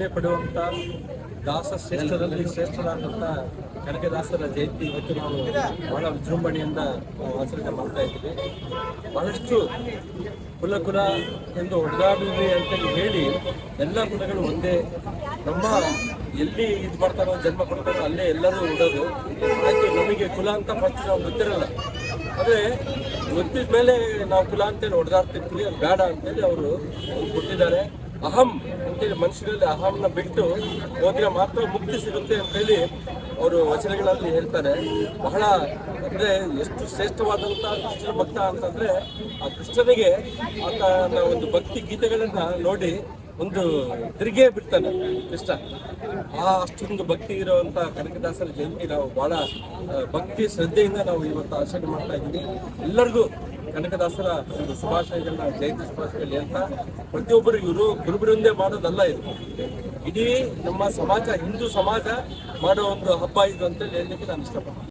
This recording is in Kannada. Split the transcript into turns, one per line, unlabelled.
ಹೆಮ್ಮೆ ಪಡುವಂತ ದಾಸ ಶ್ರೇಷ್ಠರಲ್ಲಿ ಶ್ರೇಷ್ಠರಾದಂಥ ಕನಕದಾಸರ ಜಯಂತಿ ಇವತ್ತು ನಾವು ಬಹಳ ವಿಜೃಂಭಣೆಯಿಂದ ಆಚರಣೆ ಮಾಡ್ತಾ ಇದ್ದೀವಿ. ಬಹಳಷ್ಟು ಕುಲ ಕುಲ ಎಂದು ಹೊಡೆದಾಡಿದ್ವಿ ಅಂತೇಳಿ ಹೇಳಿ ಎಲ್ಲ ಕುಲಗಳು ಒಂದೇ. ನಮ್ಮ ಎಲ್ಲಿ ಇದು ಮಾಡ್ತಾರೋ, ಜನ್ಮ ಕೊಡ್ತಾರೋ ಅಲ್ಲೇ ಎಲ್ಲರೂ ಉಡೋದು ಆಯ್ತು, ನಮಗೆ ಕುಲ ಅಂತ ಫಸ್ಟ್ ನಾವು ಗೊತ್ತಿರಲ್ಲ. ಆದರೆ ಗೊತ್ತಿದ ಮೇಲೆ ನಾವು ಕುಲ ಅಂತೇಳಿ ಹೊಡೆದಾಡ್ತಿರ್ತೀವಿ ಅದು ಬೇಡ ಅಂತೇಳಿ ಅವರು ಕೊಟ್ಟಿದ್ದಾರೆ ಅಹಂ ಅಂತೇಳಿ ಮನುಷ್ಯರಲ್ಲಿ ಅಹಂನ ಬಿಟ್ಟು ಹೋದ್ರೆ ಮಾತ್ರ ಮುಕ್ತಿ ಸಿಗುತ್ತೆ ಅಂತೇಳಿ ಅವರು ವಚನಗಳಲ್ಲಿ ಹೇಳ್ತಾರೆ. ಬಹಳ ಅಂದ್ರೆ ಎಷ್ಟು ಶ್ರೇಷ್ಠವಾದಂಥ ಕೃಷ್ಣ ಭಕ್ತ ಅಂತಂದ್ರೆ ಆ ಕೃಷ್ಣನಿಗೆ ಆತನ ಒಂದು ಭಕ್ತಿ ಗೀತೆಗಳನ್ನು ನೋಡಿ ಒಂದು ತಿರುಗೇ ಬಿಡ್ತಾನೆ ಕೃಷ್ಣ. ಆ ಅಷ್ಟೊಂದು ಭಕ್ತಿ ಇರುವಂತ ಕನಕದಾಸರ ಜಯಂತಿ ನಾವು ಬಹಳ ಭಕ್ತಿ, ಶ್ರದ್ಧೆಯಿಂದ ನಾವು ಇವತ್ತು ಆಚರಣೆ ಮಾಡ್ತಾ ಇದ್ದೀವಿ. ಎಲ್ಲರಿಗೂ ಕನಕದಾಸರ ಒಂದು ಶುಭಾಶಯಗಳನ್ನ ಜಯಂತಿ ಶುಭಾಶಯಗಳು ಅಂತ ಪ್ರತಿಯೊಬ್ಬರು ಇವರು ಗುರುಬೃಂದೇ ಮಾಡೋದಲ್ಲ ಇದು. ಇಡೀ ನಮ್ಮ ಸಮಾಜ, ಹಿಂದೂ ಸಮಾಜ ಮಾಡೋ ಒಂದು ಹಬ್ಬ ಇದು ಅಂತ ಹೇಳಲಿಕ್ಕೆ ನಾನು ಇಷ್ಟಪಡ್ತೀನಿ.